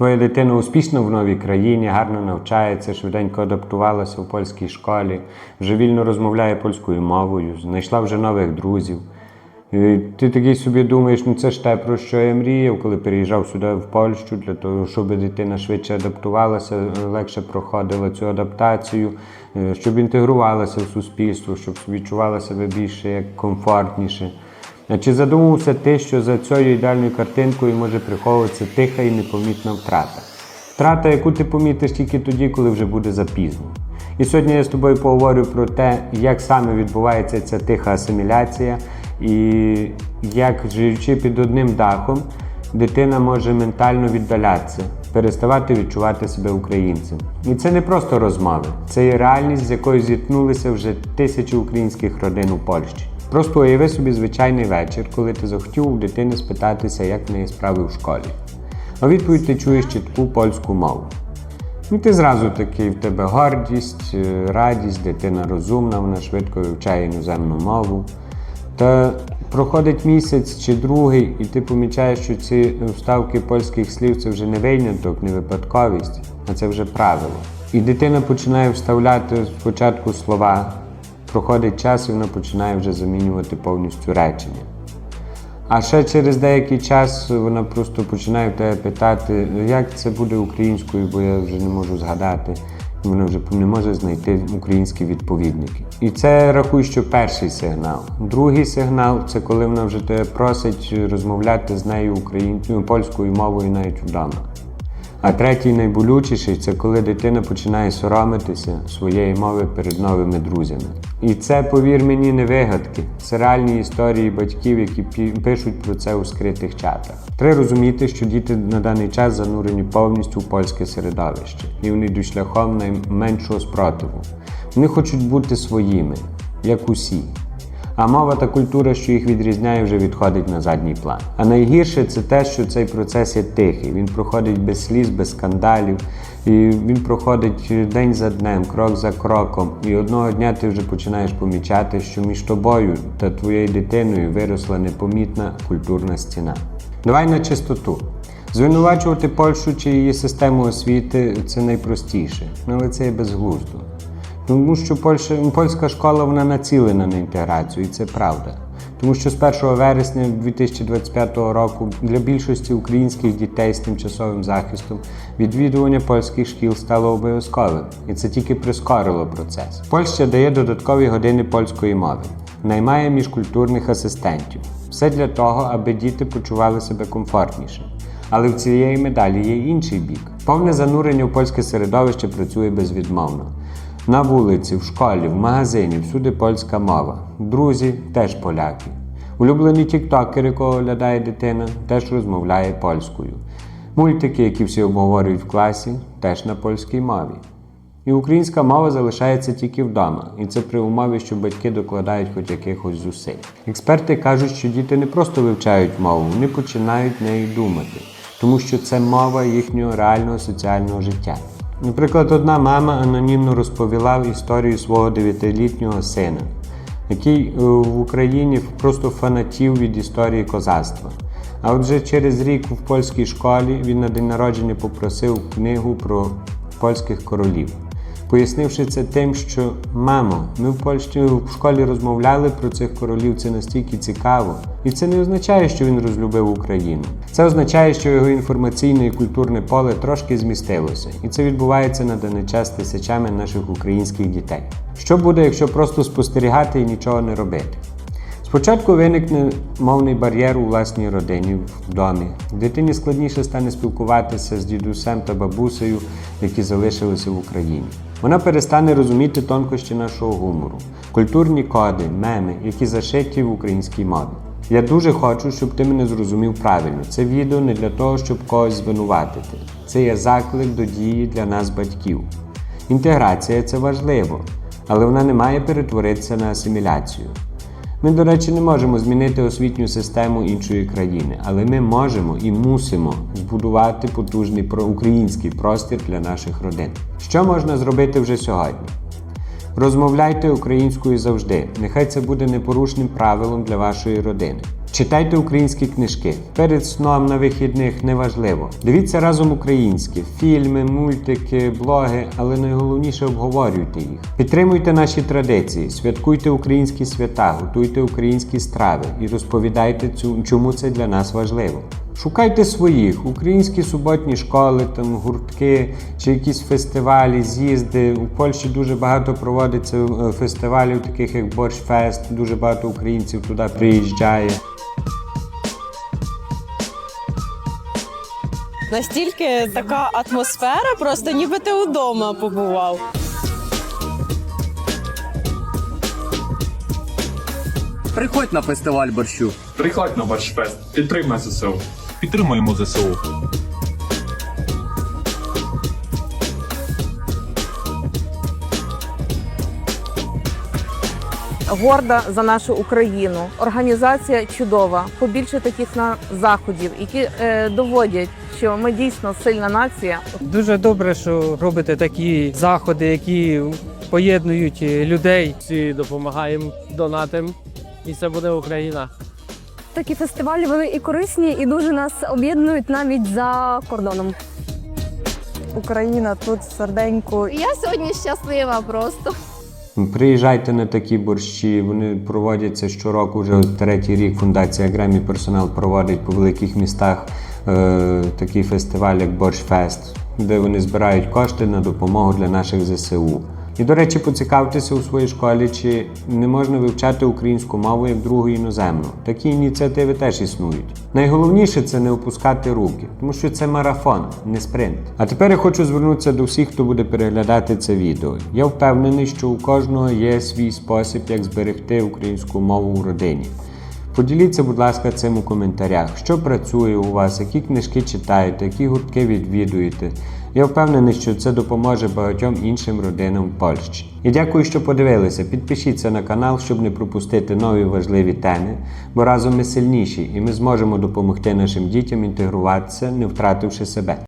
Твоя дитина успішна в новій країні, гарно навчається, швиденько адаптувалася в польській школі, вже вільно розмовляє польською мовою, знайшла вже нових друзів. І ти такий собі думаєш, ну це ж те, про що я мріяв, коли переїжджав сюди в Польщу, для того, щоб дитина швидше адаптувалася, легше проходила цю адаптацію, е, щоб інтегрувалася в суспільство, щоб відчувала себе більше як комфортніше. Чи задумувався ти, що за цією ідеальною картинкою може приховуватися тиха і непомітна втрата? Втрата, яку ти помітиш тільки тоді, коли вже буде запізно. І сьогодні я з тобою поговорю про те, як саме відбувається ця тиха асиміляція, і як, живучи під одним дахом, дитина може ментально віддалятися, переставати відчувати себе українцем. І це не просто розмови, це є реальність, з якою зіткнулися вже тисячі українських родин у Польщі. Просто уяви собі звичайний вечір, коли ти захотів у дитини спитатися, як в неї справи в школі. А відповідь ти чуєш чітку польську мову. Ну, ти зразу такий в тебе гордість, е, радість, дитина розумна, вона швидко вивчає іноземну мову. Та проходить місяць чи другий, і ти помічаєш, що ці вставки польських слів це вже не виняток, не випадковість, а це вже правило. І дитина починає вставляти спочатку слова, проходить час і вона починає вже замінювати повністю речення. А ще через деякий час вона просто починає в тебе питати, як це буде українською, бо я вже не можу згадати. Вона вже не може знайти українські відповідники. І це рахуй, що перший сигнал. Другий сигнал це коли вона вже тебе просить розмовляти з нею українською польською мовою навіть вдома. А третій найболючіший це коли дитина починає соромитися своєї мови перед новими друзями. І це, повір мені, не вигадки. Це реальні історії батьків, які пишуть про це у скритих чатах. Треба розуміти, що діти на даний час занурені повністю в польське середовище, і вони йдуть шляхом найменшого спротиву. Вони хочуть бути своїми, як усі. А мова та культура, що їх відрізняє, вже відходить на задній план. А найгірше це те, що цей процес є тихий. Він проходить без сліз, без скандалів, і він проходить день за днем, крок за кроком. І одного дня ти вже починаєш помічати, що між тобою та твоєю дитиною виросла непомітна культурна стіна. Давай на чистоту. Звинувачувати Польщу чи її систему освіти це найпростіше, але це є безглуздо. Тому що Польща, польська школа вона націлена на інтеграцію, і це правда. Тому що з 1 вересня 2025 року для більшості українських дітей з тимчасовим захистом відвідування польських шкіл стало обов'язковим, і це тільки прискорило процес. Польща дає додаткові години польської мови, наймає міжкультурних асистентів. Все для того, аби діти почували себе комфортніше. Але в цієї медалі є інший бік. Повне занурення в польське середовище працює безвідмовно. На вулиці, в школі, в магазині, всюди польська мова. Друзі теж поляки. Улюблені тіктокери, якого оглядає дитина, теж розмовляє польською. Мультики, які всі обговорюють в класі, теж на польській мові. І українська мова залишається тільки вдома, і це при умові, що батьки докладають хоч якихось зусиль. Експерти кажуть, що діти не просто вивчають мову, вони починають нею думати, тому що це мова їхнього реального соціального життя. Наприклад, одна мама анонімно розповіла історію свого 9-літнього сина, який е, в Україні просто фанатів від історії козацтва. А отже, через рік в польській школі він на день народження попросив книгу про польських королів, пояснивши це тим, що мамо, ми в Польщі в школі розмовляли про цих королів, це настільки цікаво. І це не означає, що він розлюбив Україну. Це означає, що його інформаційне і культурне поле трошки змістилося, і це відбувається на даний час тисячами наших українських дітей. Що буде, якщо просто спостерігати і нічого не робити? Спочатку виникне мовний бар'єр у власній родині в домі. Дитині складніше стане спілкуватися з дідусем та бабусею, які залишилися в Україні. Вона перестане розуміти тонкощі нашого гумору, культурні коди, меми, які зашиті в українській мові. Я дуже хочу, щоб ти мене зрозумів правильно. Це відео не для того, щоб когось звинуватити. Це є заклик до дії для нас, батьків. Інтеграція це важливо, але вона не має перетворитися на асиміляцію. Ми, до речі, не можемо змінити освітню систему іншої країни, але ми можемо і мусимо збудувати потужний проукраїнський простір для наших родин. Що можна зробити вже сьогодні? Розмовляйте українською завжди. Нехай це буде непорушним правилом для вашої родини. Читайте українські книжки. Перед сном на вихідних неважливо. Дивіться разом українські фільми, мультики, блоги, але найголовніше обговорюйте їх. Підтримуйте наші традиції, святкуйте українські свята, готуйте українські страви і розповідайте, цю- чому це для нас важливо. Шукайте своїх українські суботні школи, там гуртки чи якісь фестивалі, з'їзди. У Польщі дуже багато проводиться е, фестивалів, таких як Борщфест. Дуже багато українців туди приїжджає. Настільки така атмосфера, просто ніби ти удома побував. Приходь на фестиваль борщу. Приходь на Борщфест, підтримай ЗСУ. Підтримуємо ЗСУ. Горда за нашу Україну. Організація чудова. Побільше таких на заходів, які е, доводять, що ми дійсно сильна нація. Дуже добре, що робите такі заходи, які поєднують е, людей. Всі допомагаємо, донатимо, і це буде Україна. Такі фестивалі вони і корисні, і дуже нас об'єднують навіть за кордоном. Україна тут серденько. Я сьогодні щаслива просто. Приїжджайте на такі борщі. Вони проводяться щороку. Вже третій рік фундація Гремі персонал проводить по великих містах е, такий фестиваль, як Борщфест, де вони збирають кошти на допомогу для наших ЗСУ. І, до речі, поцікавтеся у своїй школі, чи не можна вивчати українську мову як другу іноземну. Такі ініціативи теж існують. Найголовніше це не опускати руки, тому що це марафон, не спринт. А тепер я хочу звернутися до всіх, хто буде переглядати це відео. Я впевнений, що у кожного є свій спосіб, як зберегти українську мову у родині. Поділіться, будь ласка, цим у коментарях, що працює у вас, які книжки читаєте, які гуртки відвідуєте. Я впевнений, що це допоможе багатьом іншим родинам Польщі. І дякую, що подивилися. Підпишіться на канал, щоб не пропустити нові важливі теми, бо разом ми сильніші і ми зможемо допомогти нашим дітям інтегруватися, не втративши себе.